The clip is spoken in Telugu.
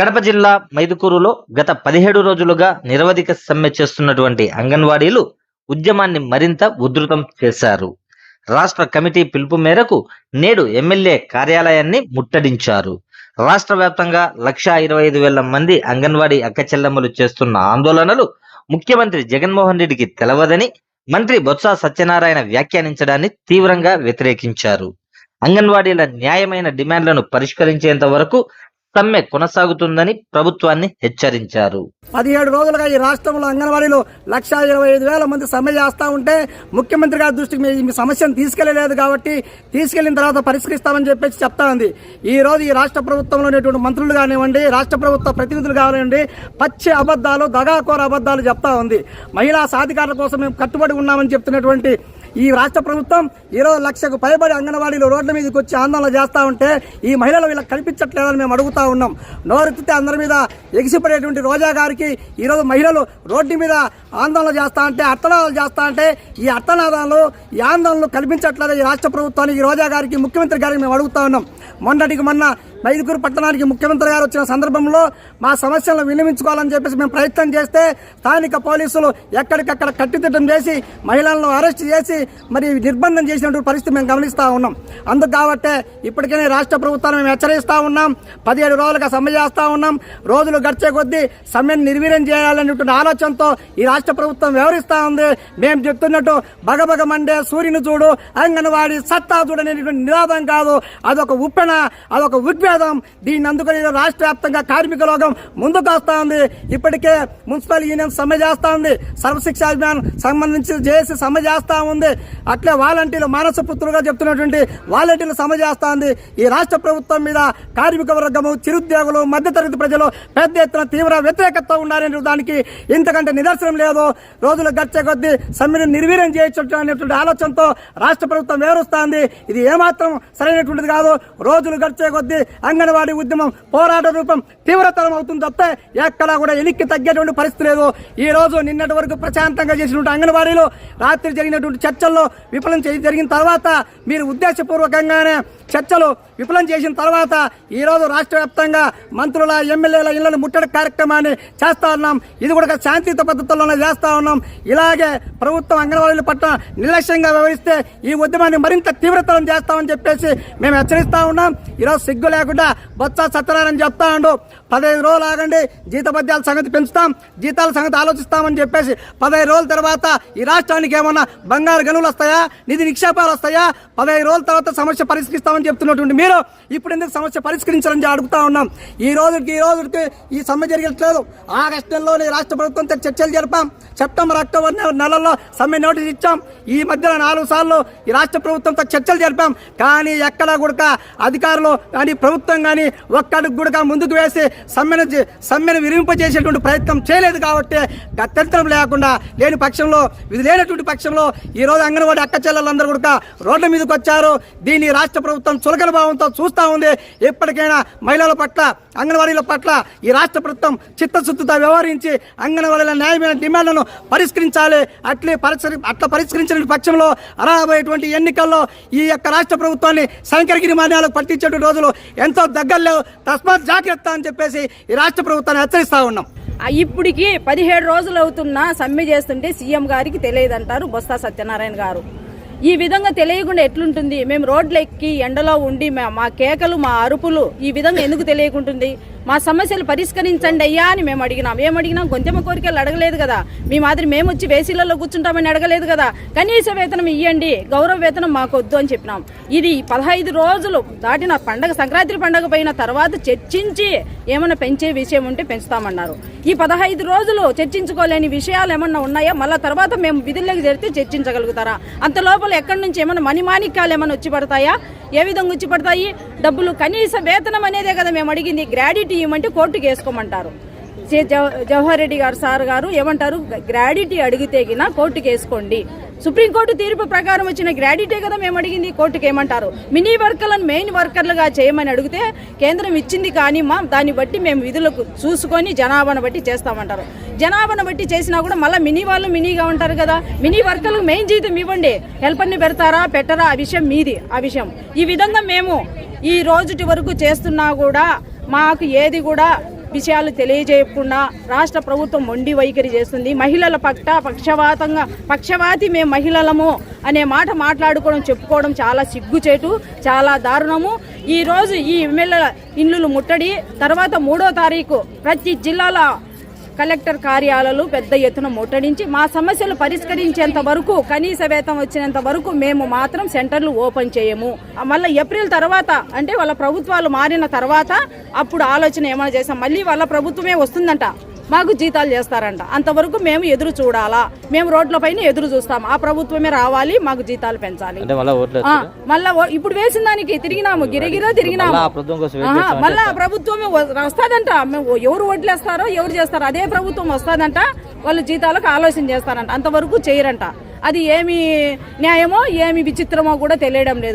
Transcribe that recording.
కడప జిల్లా మైదుకూరులో గత పదిహేడు రోజులుగా నిరవధిక సమ్మె చేస్తున్నటువంటి అంగన్వాడీలు ఉద్యమాన్ని మరింత ఉధృతం చేశారు. రాష్ట్ర కమిటీ పిలుపు మేరకు నేడు ఎమ్మెల్యే కార్యాలయాన్ని ముట్టడించారు. రాష్ట్ర వ్యాప్తంగా లక్షా ఇరవై ఐదు వేల మంది అంగన్వాడీ అక్కచెల్లెమ్మలు చేస్తున్న ఆందోళనలు ముఖ్యమంత్రి జగన్మోహన్ రెడ్డికి తెలవదని మంత్రి బొత్స సత్యనారాయణ వ్యాఖ్యానించడాన్ని తీవ్రంగా వ్యతిరేకించారు. అంగన్వాడీల న్యాయమైన డిమాండ్లను పరిష్కరించేంత వరకు సమ్మె కొనసాగుతుందని ప్రభుత్వాన్ని హెచ్చరించారు. పదిహేడు రోజులుగా ఈ రాష్ట్రంలో అంగన్వాడీలో లక్ష ఇరవై ఐదు వేల మంది సమ్మె చేస్తా ఉంటే ముఖ్యమంత్రి గారి దృష్టికి మీ మీ సమస్యను తీసుకెళ్ళలేదు కాబట్టి తీసుకెళ్ళిన తర్వాత పరిష్కరిస్తామని చెప్పేసి చెప్తా ఉంది. ఈ రోజు ఈ రాష్ట్ర ప్రభుత్వంలో ఉన్నటువంటి మంత్రులు కానివ్వండి రాష్ట్ర ప్రభుత్వ ప్రతినిధులు కానివ్వండి పచ్చి అబద్దాలు దగాకోర అబద్దాలు చెప్తా ఉంది. మహిళా సాధికారుల కోసం మేము కట్టుబడి ఉన్నామని చెప్తున్నటువంటి ఈ రాష్ట్ర ప్రభుత్వం ఈరోజు లక్షకు పైబడి అంగన్వాడీలు రోడ్ల మీదకి వచ్చి ఆందోళన చేస్తూ ఉంటే ఈ మహిళలు వీళ్ళకి కనిపించట్లేదని మేము అడుగుతా ఉన్నాం. నోరెత్తితే అందరి మీద ఎగిసిపడేటువంటి రోజా గారికి ఈరోజు మహిళలు రోడ్డు మీద ఆందోళన చేస్తా అంటే అర్థనాదాలు చేస్తా అంటే ఈ అర్థనాదాలు ఈ ఆందోళనలు కల్పించట్లేదు ఈ రాష్ట్ర ప్రభుత్వానికి ఈ రోజా గారికి ముఖ్యమంత్రి గారికి మేము అడుగుతా ఉన్నాం. మొన్నటికి మొన్న మైదుకూరు పట్టణానికి ముఖ్యమంత్రి గారు వచ్చిన సందర్భంలో మా సమస్యలను విన్నవించుకోవాలని చెప్పేసి మేము ప్రయత్నం చేస్తే స్థానిక పోలీసులు ఎక్కడికక్కడ కట్టుదిట్టం చేసి మహిళలను అరెస్ట్ చేసి మరి నిర్బంధం చేసినటువంటి పరిస్థితి మేము గమనిస్తూ ఉన్నాం. అందుకు కాబట్టే ఇప్పటికైనా రాష్ట్ర ప్రభుత్వాన్ని మేము హెచ్చరిస్తూ ఉన్నాం పదిహేడు రోజులుగా సమ్మె చేస్తూ ఉన్నాం రోజులు గడిచే కొద్దీ సమ్మెను నిర్వీర్యం చేయాలనేటువంటి ఆలోచనతో ఈ రాష్ట్ర ప్రభుత్వం వ్యవహరిస్తూ ఉంది. మేము చెప్తున్నట్టు బగబగ మండే సూర్యుని చూడు అంగన్వాడి సత్తా చూడనేటువంటి నిరాదం నినాదం కాదు అదొక ఉప్పెన అదొక నిషేధం దీన్ని అందుకని రాష్ట్ర వ్యాప్తంగా కార్మిక లోకం ముందుకు వస్తా ఉంది ఇప్పటికే మున్సిపల్ యూనియన్ సమ్మె చేస్తా ఉంది సర్వశిక్ష అభియాన్ సంబంధించి చేసి సమ్మె చేస్తా ఉంది. అట్లే వాలంటీర్లు మానస పుత్రులుగా చెప్తున్నటువంటి వాలంటీర్లు సమ్మె చేస్తా ఉంది ఈ రాష్ట్ర ప్రభుత్వం మీద కార్మిక వర్గము చిరుద్యోగులు మధ్యతరగతి ప్రజలు పెద్ద ఎత్తున తీవ్ర వ్యతిరేకత ఉన్నారనే దానికి ఇంతకంటే నిదర్శనం లేదు. రోజులు గడిచే కొద్దీ సమ్మెను నిర్వీర్యం చేయొచ్చు అనేటువంటి ఆలోచనతో రాష్ట్ర ప్రభుత్వం వేరుస్తోంది. ఇది ఏమాత్రం సరైనటువంటిది కాదు. రోజులు గడిచే కొద్దీ అంగన్వాడీ ఉద్యమం పోరాట రూపం తీవ్రతరం అవుతుంది తప్ప. ఎక్కడా కూడా ఎలిక్కి తగ్గేటువంటి పరిస్థితి లేదు. ఈ రోజు నిన్నటి వరకు ప్రశాంతంగా చేసినటువంటి అంగన్వాడీలో రాత్రి జరిగినటువంటి చర్చల్లో విఫలం జరిగిన తర్వాత మీరు ఉద్దేశపూర్వకంగానే చర్చలు విఫలం చేసిన తర్వాత ఈ రోజు రాష్ట్ర వ్యాప్తంగా మంత్రుల ఎమ్మెల్యేల ఇళ్ళను ముట్టడి కార్యక్రమాన్ని చేస్తా ఉన్నాం. ఇది కూడా శాంతియుత పద్ధతుల్లోనే చేస్తా ఉన్నాం. ఇలాగే ప్రభుత్వం అంగన్వాడీల పట్ల నిర్లక్ష్యంగా వ్యవహరిస్తే ఈ ఉద్యమాన్ని మరింత తీవ్రతరం చేస్తామని చెప్పేసి మేము హెచ్చరిస్తా ఉన్నాం. ఈరోజు సిగ్గు లేకుండా বেটা బొత్స సత్యనారాయణ చెప్తా పదహైదు రోజులు ఆగండి జీతపద్యాల సంగతి పెంచుతాం జీతాల సంగతి ఆలోచిస్తామని చెప్పేసి పదహైదు రోజుల తర్వాత ఈ రాష్ట్రానికి ఏమన్నా బంగారు గనులు వస్తాయా నిధి నిక్షేపాలు వస్తాయా? పదహైదు రోజుల తర్వాత సమస్య పరిష్కరిస్తామని చెప్తున్నటువంటి మీరు ఇప్పుడు ఎందుకు సమస్య పరిష్కరించాలని అడుగుతా ఉన్నాం. ఈ రోజుకి ఈ రోజుకి ఈ సమ్మె జరగట్లేదు ఆగస్టు నెలలోనే రాష్ట్ర ప్రభుత్వంతో చర్చలు జరిపాం. సెప్టెంబర్ అక్టోబర్ నెలలో నెలల్లో సమ్మె నోటీస్ ఇచ్చాం. ఈ మధ్యన నాలుగు సార్లు ఈ రాష్ట్ర ప్రభుత్వంతో చర్చలు జరిపాం. కానీ ఎక్కడా కూడా అధికారులు కానీ ప్రభుత్వం కానీ ఒక్కడికి కూడా ముందుకు వేసి సమ్మెను సమ్మెను విరింపజేసేటువంటి ప్రయత్నం చేయలేదు కాబట్టి గత్యంతరం లేకుండా లేని పక్షంలో ఇది లేనటువంటి పక్షంలో ఈ రోజు అంగన్వాడీ అక్క చెల్లెలందరూ కూడా రోడ్ల మీదకి వచ్చారు. దీన్ని రాష్ట్ర ప్రభుత్వం చులకన భావంతో చూస్తూ ఉంది. ఎప్పటికైనా మహిళల పట్ల అంగన్వాడీల పట్ల ఈ రాష్ట్ర ప్రభుత్వం చిత్తశుద్ధితో వ్యవహరించి అంగన్వాడీల న్యాయమైన డిమాండ్లను పరిష్కరించాలి. అట్లే పరిష్కరి అట్లా పరిష్కరించిన పక్షంలో రాబోయేటువంటి ఎన్నికల్లో ఈ యొక్క రాష్ట్ర ప్రభుత్వాన్ని శంకరగిరి మాన్యాలకు పట్టించేటువంటి రోజులు ఎంతో దగ్గర దగ్గరలేవు తస్మాత్ జాగ్రత్త అని చెప్పేసి ఈ రాష్ట్ర ప్రభుత్వాన్ని హెచ్చరిస్తా ఉన్నాం. ఆ ఇప్పటికి పదిహేడు రోజులు అవుతున్నా సమ్మె చేస్తుంటే సీఎం గారికి తెలియదంటారు బొత్స సత్యనారాయణ గారు. ఈ విధంగా తెలియకుండా ఎట్లుంటుంది? మేము రోడ్లు ఎక్కి ఎండలో ఉండి మా- మా కేకలు మా అరుపులు ఈ విధంగా ఎందుకు తెలియకుంటుంది? మా సమస్యలు పరిష్కరించండి అయ్యా అని మేము అడిగినాం. ఏం అడిగినాం గొంతెమ్మ కోరికలు అడగలేదు కదా. మీ మాదిరి మేము వచ్చి వేసీలలో కూర్చుంటామని అడగలేదు కదా. కనీస వేతనం ఇవ్వండి గౌరవ వేతనం మాకు వద్దు అని చెప్పినాం. ఇది పదహైదు రోజులు దాటిన పండగ సంక్రాంతి పండగ పోయిన తర్వాత చర్చించి ఏమైనా పెంచే విషయం ఉంటే పెంచుతామన్నారు. ఈ పదహైదు రోజులు చర్చించుకోలేని విషయాలు ఏమన్నా ఉన్నాయా? మళ్ళా తర్వాత మేము విధుల్లోకి చేరితే చర్చించగలుగుతారా? అంత లోపల ఎక్కడి నుంచి ఏమైనా మణిమాణిక్యాలు ఏమైనా వచ్చి పడతాయా? ఏ విధంగా వచ్చి పడతాయి? డబ్బులు కనీస వేతనం అనేదే కదా మేము అడిగింది. గ్రాడ్యుటీ ఇవ్వమంటే కోర్టుకు వేసుకోమంటారు. జే- జవ- జవహర్ రెడ్డి గారు సార్ గారు ఏమంటారు? గ్రాడ్యుటీ అడిగితే గిన కోర్టుకు వేసుకోండి. సుప్రీంకోర్టు తీర్పు ప్రకారం వచ్చిన గ్రాడ్యుటీ కదా మేము అడిగింది కోర్టుకు ఏమంటారు? మినీ వర్కర్లను మెయిన్ వర్కర్లుగా చేయమని అడిగితే కేంద్రం ఇచ్చింది కానీ మా దాన్ని బట్టి మేము విధులకు చూసుకొని జనాభాను బట్టి చేస్తామంటారు. జనాభాను బట్టి చేసినా కూడా మళ్ళీ మినీ వాళ్ళు మినీగా ఉంటారు కదా. మినీ వర్కర్లకు మెయిన్ జీతం ఇవ్వండి. హెల్పర్ని పెడతారా పెట్టరా? ఆ విషయం మీది ఆ విషయం. ఈ విధంగా మేము ఈ రోజుటి వరకు చేస్తున్నా కూడా మాకు ఏది కూడా విషయాలు తెలియజేయకుండా రాష్ట్ర ప్రభుత్వం మొండి వైఖరి చేస్తుంది. మహిళల పట్ల పక్షవాతంగా పక్షవాతి మేము మహిళలము అనే మాట మాట్లాడుకోవడం చెప్పుకోవడం చాలా సిగ్గుచేటు చాలా దారుణము. ఈరోజు ఈ ఎమ్మెల్యేల ఇల్లులు ముట్టడి తర్వాత మూడో తారీఖు ప్రతి జిల్లాల కలెక్టర్ కార్యాలయాలు పెద్ద ఎత్తున ముట్టడించి మా సమస్యలు పరిష్కరించేంత వరకు కనీస వేతం వచ్చినంత వరకు మేము మాత్రం సెంటర్లు ఓపెన్ చేయము. మళ్ళీ ఏప్రిల్ తర్వాత అంటే వాళ్ళ ప్రభుత్వాలు మారిన తర్వాత అప్పుడు ఆలోచన ఏమైనా చేసాం మళ్ళీ వాళ్ళ ప్రభుత్వమే వస్తుందంట. మాకు జీతాలు చేస్తారంట. అంతవరకు మేము ఎదురు చూడాలా? మేము రోడ్లపైన ఎదురు చూస్తాం. ఆ ప్రభుత్వమే రావాలి మాకు జీతాలు పెంచాలి. మళ్ళీ ఇప్పుడు వేసిన దానికి తిరిగినాము గిరగిరా తిరిగినాము. మళ్ళా ఆ ప్రభుత్వమే వస్తాదంట. మేము ఎవరు వడ్లేస్తారో ఎవరు చేస్తారో అదే ప్రభుత్వం వస్తాదంట. వాళ్ళు జీతాలకు ఆలోచన చేస్తారంట. అంతవరకు చేయరంట. అది ఏమి న్యాయమో ఏమి విచిత్రమో కూడా తెలియడం లేదు.